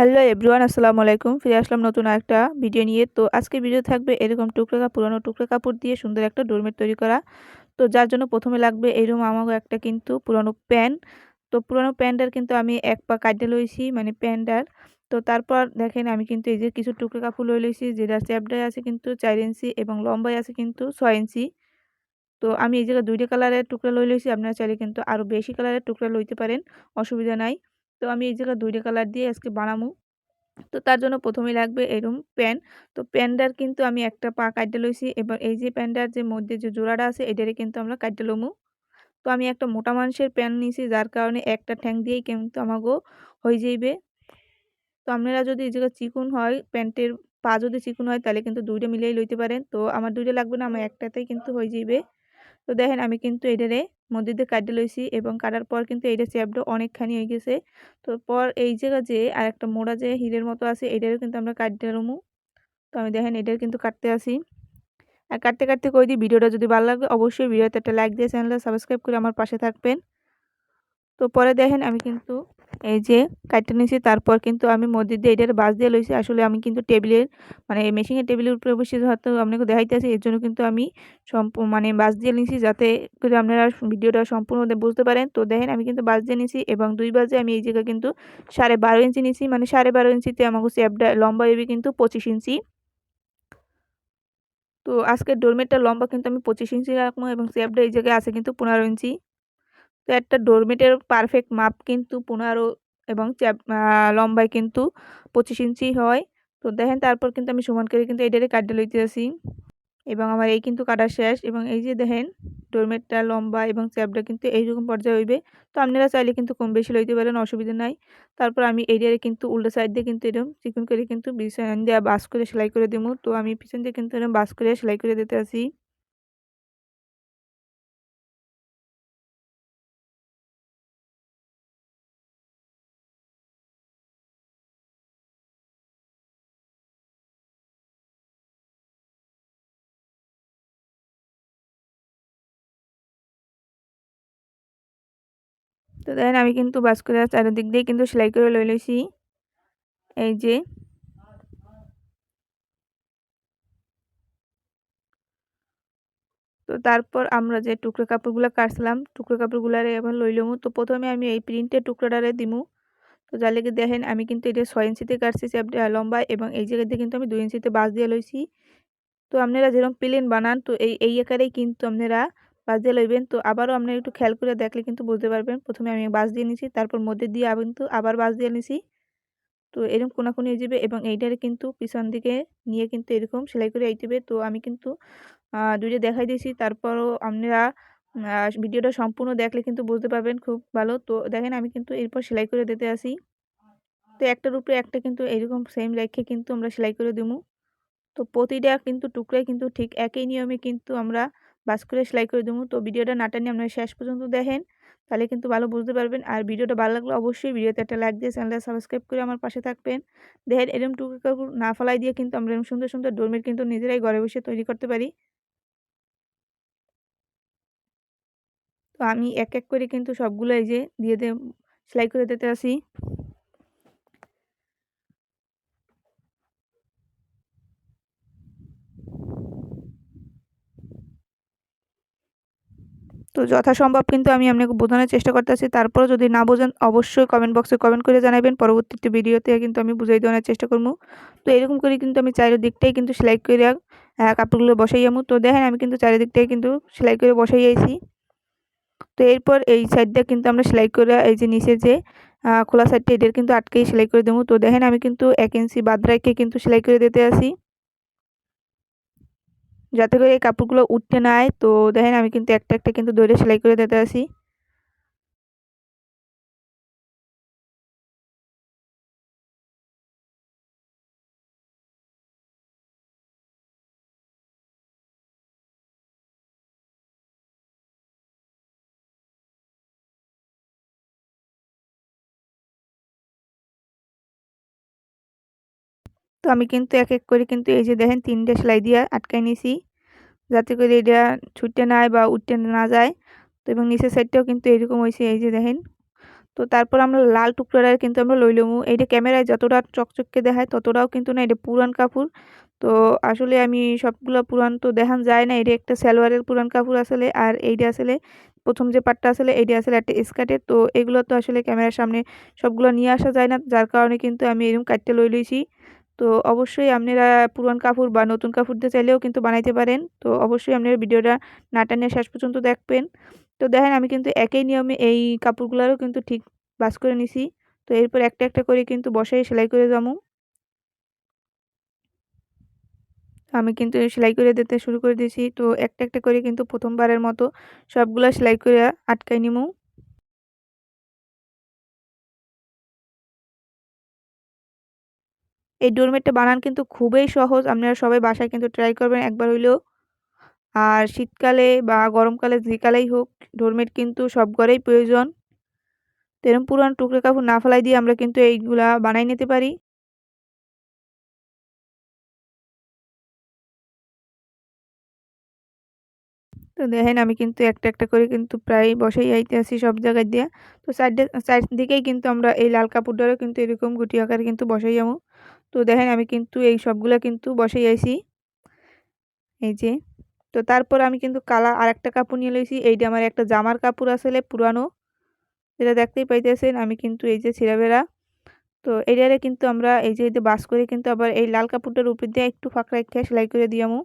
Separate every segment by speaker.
Speaker 1: Hello everyone, আসসালামু আলাইকুম। ফিরে আসলাম নতুন একটা ভিডিও নিয়ে। তো আজকে ভিডিও থাকবে এরকম টুকরা পুরনো টুকরা কাপড় দিয়ে সুন্দর একটা ডোরমেট তৈরি করা। তো যার জন্য প্রথমে লাগবে এরকম আমাকে একটা কিন্তু পুরনো প্যান তো পুরনো প্যান্টটার কিন্তু আমি এক পা কাটে লইছি মানে প্যান্টটার। তো তারপর দেখেন আমি কিন্তু এই যে কিছু টুকরা কাপড় লই লইছি, যেটা চ্যাপডায় আছে কিন্তু চার ইঞ্চি এবং লম্বায় আছে কিন্তু ছয় ইঞ্চি। তো আমি এই জায়গায় দুইটা কালারের টুকরা লই লইছি, আপনারা চাইলে কিন্তু আরও বেশি কালারের টুকরা লইতে পারেন, অসুবিধা নাই। তো আমি এই জায়গায় দুইটা কালার দিয়ে আজকে বানাবো। তো তার জন্য প্রথমেই লাগবে এরকম প্যান। তো প্যানটার কিন্তু আমি একটা পা কাটতে লইছি এবার এই যে প্যানটার যে মধ্যে যে জোড়াটা আছে এটারে কিন্তু আমরা কাটতে লমু। তো আমি একটা মোটা মানুষের প্যান নিয়েছি যার কারণে একটা ঠ্যাং দিয়েই কিন্তু আমাকেও হয়ে যাইবে। তো আপনারা যদি এই জায়গায় চিকুন হয়, প্যান্টের পা যদি চিকুন হয় তাহলে কিন্তু দুইটা মিলিয়েই লইতে পারেন। তো আমার দুইটা লাগবে না, আমার একটাতেই কিন্তু হয়ে যাইবে। তো দেখেন আমি কিন্তু এটারে মধ্যে দিয়ে কাটতে লইছি এবং কাটার পর কিন্তু এইটা চ্যাপটা অনেকখানি হয়ে গেছে। তো পর এই জায়গা যে আর একটা মোড়া যে হিরের মতো আছে এটারও কিন্তু আমরা কাটতে রমু তো আমি দেখেন এটার কিন্তু কাটতে আসি আর কাটতে কাটতে কই দিই? ভিডিওটা যদি ভালো লাগে অবশ্যই ভিডিওতে একটা লাইক দিয়ে চ্যানেলটা সাবস্ক্রাইব করে আমার পাশে থাকবেন। তো পরে দেখেন আমি কিন্তু এই যে কাটতে নিয়েছি তারপর কিন্তু আমি মধ্যে দিয়ে এটার বাস দিয়ে লইছি। আসলে আমি কিন্তু টেবিলের মানে মেশিনের টেবিলের উপরে বসে হয়তো আপনাকে দেখাইতেছি, এর জন্য কিন্তু আমি সম্প মানে বাস দিয়ে নিয়েছি যাতে করে আপনারা ভিডিওটা সম্পূর্ণ বুঝতে পারেন। তো দেখেন আমি কিন্তু বাস দিয়ে নিয়েছি এবং দুই বাজে আমি এই জায়গায় কিন্তু সাড়ে বারো ইঞ্চি নিয়েছি মানে সাড়ে বারো ইঞ্চিতে আমাকে স্যাপটা লম্বা এবি কিন্তু পঁচিশ ইঞ্চি। তো আজকের ডোরমেটটা লম্বা কিন্তু আমি পঁচিশ ইঞ্চি রাখব এবং স্যাপটা এই জায়গায় আছে কিন্তু পনেরো ইঞ্চি। তো একটা ডোরমেটের পারফেক্ট মাপ কিন্তু পনেরো এবং লম্বায় কিন্তু পঁচিশ ইঞ্চি হয়। তো দেখেন তারপর কিন্তু আমি সমান করে কিন্তু এটারে লইতে আসি এবং আমার এই কিন্তু কাটা শেষ এবং এই যে দেখেন ডোরমেটটা লম্বা এবং চ্যাপটা কিন্তু এইরকম পর্যায়ে হইবে। তো আপনারা চাইলে কিন্তু কম বেশি লইতে পারেন, অসুবিধা নাই। তারপর আমি এরিয়ারে কিন্তু উল্টো সাইড দিয়ে কিন্তু এরকম চিকন করে কিন্তু পিছন দিয়ে বাস করে সেলাই করে দেবো তো আমি পিছন দিয়ে কিন্তু এরকম বাস করে সেলাই করে দিতে আসি তো দেখেন আমি কিন্তু বাস চারিদিক দিয়ে কিন্তু সেলাই করে লই লইছি। এই যে। তো তারপর আমরা যে টুকরো কাপড়গুলো কাটছিলাম, টুকরো কাপড়গুলারে এবার লই লইলমু তো প্রথমে আমি এই প্রিন্টের টুকরোটারে দিমু। তো যার লেগে দেখেন আমি কিন্তু এটা ছয় ইঞ্চিতে কাটছি লম্বা এবং এই জায়গাতে কিন্তু আমি দুই ইঞ্চিতে বাস দিয়ে লইছি। তো আপনারা যেরকম প্লেন বানান, তো এই এই আকারেই কিন্তু আপনারা বাস দিয়ে লইবেন। তো আবারও আপনারা একটু খেয়াল করে দেখলে কিন্তু বুঝতে পারবেন। প্রথমে আমি বাস দিয়ে নিছি, তারপর মধ্যে দিয়ে কিন্তু আবার বাস দিয়ে নিছি। তো এরকম কোনাকুনি যাবে এবং এইটারে কিন্তু পিছন দিকে নিয়ে কিন্তু এরকম সেলাই করে আইতেবে তো আমি কিন্তু দুইটা দেখাই দিয়েছি। তারপরও আপনারা ভিডিওটা সম্পূর্ণ দেখলে কিন্তু বুঝতে পারবেন খুব ভালো। তো দেখেন আমি কিন্তু এরপর সেলাই করে দিতে আসি। তো একটার উপরে একটা কিন্তু এরকম সেম রেখে কিন্তু আমরা সেলাই করে দেবো তো প্রতিটা কিন্তু টুকরাই কিন্তু ঠিক একই নিয়মে কিন্তু আমরা বাস করে সেলাই করে দেবো। তো ভিডিওটা না টানিয়ে আপনারা শেষ পর্যন্ত দেখেন। তাহলে কিন্তু ভালো বুঝতে পারবেন। আর ভিডিওটা ভালো লাগলে অবশ্যই ভিডিওতে একটা লাইক দিয়ে চ্যানেলটা সাবস্ক্রাইব করে আমার পাশে থাকবেন। দেখেন এরকম টুকু না ফেলাই দিয়ে কিন্তু আমরা এরকম সুন্দর সুন্দর ডোরমেট কিন্তু নিজেরাই ঘরে বসে তৈরি করতে পারি। তো আমি এক এক করে কিন্তু সবগুলো এই যে দিয়ে দিয়ে সেলাই করে দিতে আসি। তো যথাসম্ভব কিন্তু আমি আপনাকে বোঝানোর চেষ্টা করতেছি। তারপরও যদি না বোঝেন, অবশ্যই কমেন্ট বক্সে কমেন্ট করে জানাবেন। পরবর্তীতে ভিডিওতে কিন্তু আমি বুঝাই দেওয়ার চেষ্টা করব। তো এরকম করে কিন্তু আমি চারিদিকটাই কিন্তু সেলাই করে কাপড়গুলো বসাই আমু তো দেখেন আমি কিন্তু চারিদিকটাই কিন্তু সেলাই করে বসাই আইছি। তো এরপর এই সাইডটা কিন্তু আমরা সেলাই করে, এই যে নিচে যে খোলা সাইডটা এটার কিন্তু আটকেই সেলাই করে দেবো। তো দেখেন আমি কিন্তু এক ইঞ্চি বাদ রেখে কিন্তু সেলাই করে দিতে আসি যাতে করে এই কাপড়গুলো উঠতে না তো দেখেন আমি কিন্তু একটা একটা কিন্তু দৌড়ে সেলাই করে দিতে আসি। তো আমি কিন্তু এক এক করে কিন্তু এই যে দেখেন তিনটে সেলাই দিয়ে আটকাই নিছি যাতে করে এটা ছুটতে না বা উঠতে না যায়। তো এবং নিচের সাইডটাও কিন্তু এরকম হয়েছে, এই যে দেখেন। তো তারপর আমরা লাল টুকরাটা কিন্তু আমরা লই লইলমু এইটা ক্যামেরায় যতটা চকচককে দেখায় ততটাও কিন্তু না, এটা পুরান কাপড়। তো আসলে আমি সবগুলো পুরান তো দেখান যায় না, এটা একটা সালোয়ারের পুরান কাপড় আসলে আর এইটা আসলে প্রথম যে পার্টটা আসলে এইটা আসলে একটা স্কার্টের তো এগুলো তো আসলে ক্যামেরার সামনে সবগুলো নিয়ে আসা যায় না, যার কারণে কিন্তু আমি এরকম কাটতে লই লইছি। তো অবশ্যই আপনারা পুরান কাপড় বা নতুন কাপড় দিয়ে চাইলেও কিন্তু বানাইতে পারেন। তো অবশ্যই আপনারা ভিডিওটা না টানিয়ে শেষ পর্যন্ত দেখবেন। তো দেখেন, আমি কিন্তু একই নিয়মে এই কাপড়গুলোরও কিন্তু ঠিক বাস করে নিছি। তো এরপর একটা একটা করে কিন্তু বসাই, সেলাই করে যাব আমি কিন্তু সেলাই করে দিতে শুরু করে দিয়েছি। তো একটা একটা করে কিন্তু প্রথমবারের মতো সবগুলো সেলাই করে আটকাই নিমু এই ডোরমেটটা বানান কিন্তু খুবই সহজ। আপনারা সবাই বাসায় কিন্তু ট্রাই করবেন একবার হইলেও। আর শীতকালে বা গরমকালে যেকালেই হোক, ডোরমেট কিন্তু সব ঘরেই প্রয়োজন। তো এরকম পুরান টুকরো কাপড় না ফেলাই দিয়ে আমরা কিন্তু এইগুলা বানাই নিতে পারি। তো দেখেন আমি কিন্তু একটা একটা করে কিন্তু প্রায় বসেই আইতে আসি সব জায়গায় দিয়ে। তো সাইডে দিকেই কিন্তু আমরা এই লাল কাপড়টারও কিন্তু এরকম গুটি আকারে কিন্তু বসাই যাব। তো দেখেন আমি কিন্তু এই সবগুলো কিন্তু বসেই আইছি। এই যে, তো তারপর আমি কিন্তু কালা আর একটা কাপড় নিয়ে লইছি। এইটা আমার একটা জামার কাপড় আসলে পুরানো। যেটা দেখতেই পাইতেছেন আমি কিন্তু এই যে ছিঁড়াবেড়া তো এটারে কিন্তু আমরা এই যে বাস করে কিন্তু আবার এই লাল কাপড়টার উপর দিয়ে একটু ফাঁকরা রেখে সেলাই করে দিয়ামু।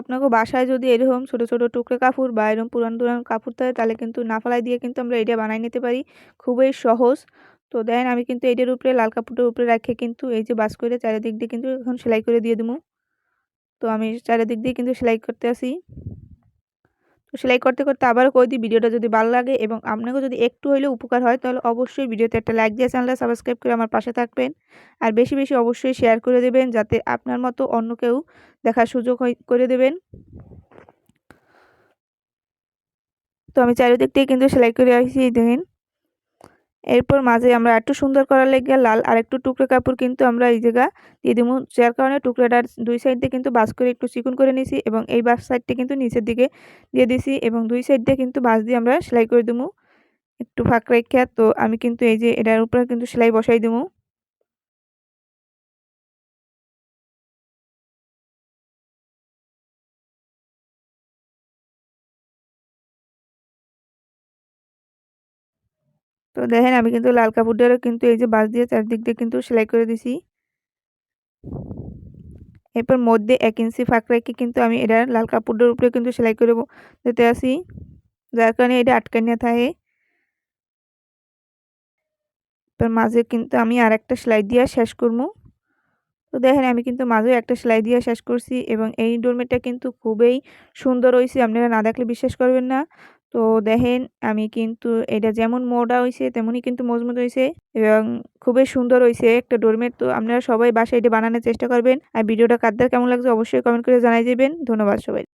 Speaker 1: আপনাকে বাসায় যদি এরকম ছোট ছোট টুকরো কাপড় বা এরকম পুরান পুরান কাপড় থাকে, তাহলে কিন্তু নাফালাই দিয়ে কিন্তু আমরা এটা বানাই নিতে পারি। খুবই সহজ। তো দেন আমি কিন্তু এটার উপরে, লাল কাপড়টার উপরে রাখে কিন্তু এই যে বাস করে চারিদিক দিয়ে কিন্তু এখন সেলাই করে দিয়ে দেবো। তো আমি চারিদিক দিয়ে কিন্তু সেলাই করতে আসি। সেলাই করতে করতে আবারও কই দিই, ভিডিওটা যদি ভালো লাগে এবং আপনাকেও যদি একটু হলেও উপকার হয়, তাহলে অবশ্যই ভিডিওতে একটা লাইক দিয়ে চ্যানেলটা সাবস্ক্রাইব করে আমার পাশে থাকবেন। আর বেশি বেশি অবশ্যই শেয়ার করে দেবেন, যাতে আপনার মতো অন্য কেউ দেখার সুযোগ করে দেবেন। তো আমি চারিদিক দিয়ে কিন্তু সেলাই করে আসি, দেখেন। এরপর মাঝে আমরা একটু সুন্দর করার লেগে লাল আর একটু টুকরো কাপড় কিন্তু আমরা এই জায়গা দিয়ে দিব। যার কারণে টুকরোটার দুই সাইড দিয়ে কিন্তু বাস করে একটু চিকুন করে নিছি এবং এই বাস সাইডটি কিন্তু নিচের দিকে দিয়ে দিছি এবং দুই সাইড দিয়ে কিন্তু বাস দিয়ে আমরা সেলাই করে দেবো। একটু ফাঁক রেখে, তো আমি কিন্তু এই যে এটার উপরে কিন্তু সেলাই বসাই দেবো। তো দেখেন আমি কিন্তু লাল কাপড়টারও কিন্তু এই যে বাস দিয়ে চারদিক দিয়ে কিন্তু সেলাই করে দিছি। এরপর মধ্যে এক ইঞ্চি ফাঁক রেখে কিন্তু আমি এটা লাল কাপড়টার উপরে কিন্তু সেলাই করে দিতে আসি। যার কারণে এটা আটকে নিয়ে থাকে। এরপর মাঝে কিন্তু আমি আর একটা সেলাই দিয়ে শেষ করব। তো দেখেন আমি কিন্তু মাঝে একটা সেলাই দিয়ে শেষ করছি এবং এই ডোরমেটটা কিন্তু খুবই সুন্দর হয়েছে আপনারা না দেখলে বিশ্বাস করবেন না। তো দেখেন, আমি কিন্তু এটা যেমন মোটা হয়েছে তেমনই কিন্তু মজবুত হয়েছে এবং খুবই সুন্দর হয়েছে একটা ডোরমেট। তো আপনারা সবাই বাসায় এটা বানানোর চেষ্টা করবেন। আর ভিডিওটা কাদ্দার কেমন লাগছে অবশ্যই কমেন্ট করে জানাই দেবেন। ধন্যবাদ সবাই